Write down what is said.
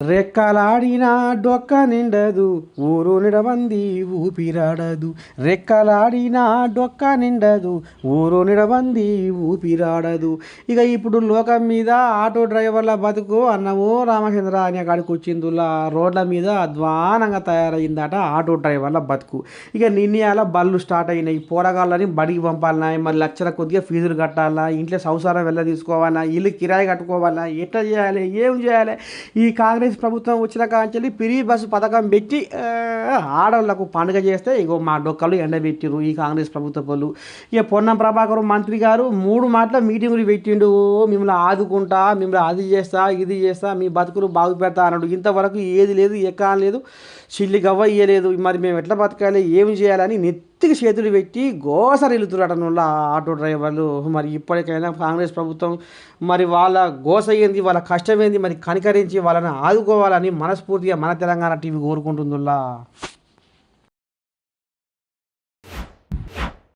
రెక్కలాడినా డొక్క నిండదు ఊరు నిడబంది ఊపిరాడదు. రెక్కలాడినా డొక్క నిండదు ఊరు నిడబంది ఊపిరాడదు. ఇక ఇప్పుడు లోకం మీద ఆటో డ్రైవర్ల బతుకు అన్నవో రామచంద్ర అనే కాడికి వచ్చిందులా రోడ్ల మీద అధ్వానంగా తయారైందట ఆటో డ్రైవర్ల బతుకు. ఇక నిన్నయాల బళ్ళు స్టార్ట్ అయినాయి పోరగాళ్ళని బడికి పంపాలన్నా మరి లక్షల కొద్దిగా ఫీజులు కట్టాలా ఇంట్లో సంసారం వెళ్ళ తీసుకోవాలా ఇల్లు కిరాయి కట్టుకోవాలా ఎట్లా చేయాలి ఏం చేయాలి? ఈ కాంగ్రెస్ ప్రభుత్వం వచ్చిన కాంచెల్లి పిరి బస్సు పథకం పెట్టి ఆ, ఆడవాళ్ళకు పండుగ చేస్తే ఇగో మా డొక్కలు ఎండబెట్టిరు ఈ కాంగ్రెస్ ప్రభుత్వ వాళ్ళు. ఇక పొన్నం ప్రభాకర్ మంత్రి గారు మూడు మాటల మీటింగులు పెట్టిండు. మిమ్మల్ని ఆదుకుంటా మిమ్మల్ని అది చేస్తా ఇది చేస్తా మీ బతుకులు బాగు పెడతా అన్నాడు. ఇంతవరకు ఏది లేదు ఎక్కా లేదు. చిల్లి గవ్వ ఇయ్యలేదు. మరి మేము ఎట్లా బతకాలి? ఏమి చేయాలని నెత్తికి చేతులు పెట్టి గోసరిల్లుతున్నట ఆటో డ్రైవర్లు. మరి ఇప్పటికైనా కాంగ్రెస్ ప్రభుత్వం మరి వాళ్ళ గోస ఏంది వాళ్ళ కష్టం ఏంది మరి కనికరించి వాళ్ళని ఆదుకోవాలని మనస్ఫూర్తిగా మన తెలంగాణ టీవీ కోరుకుంటుందిలా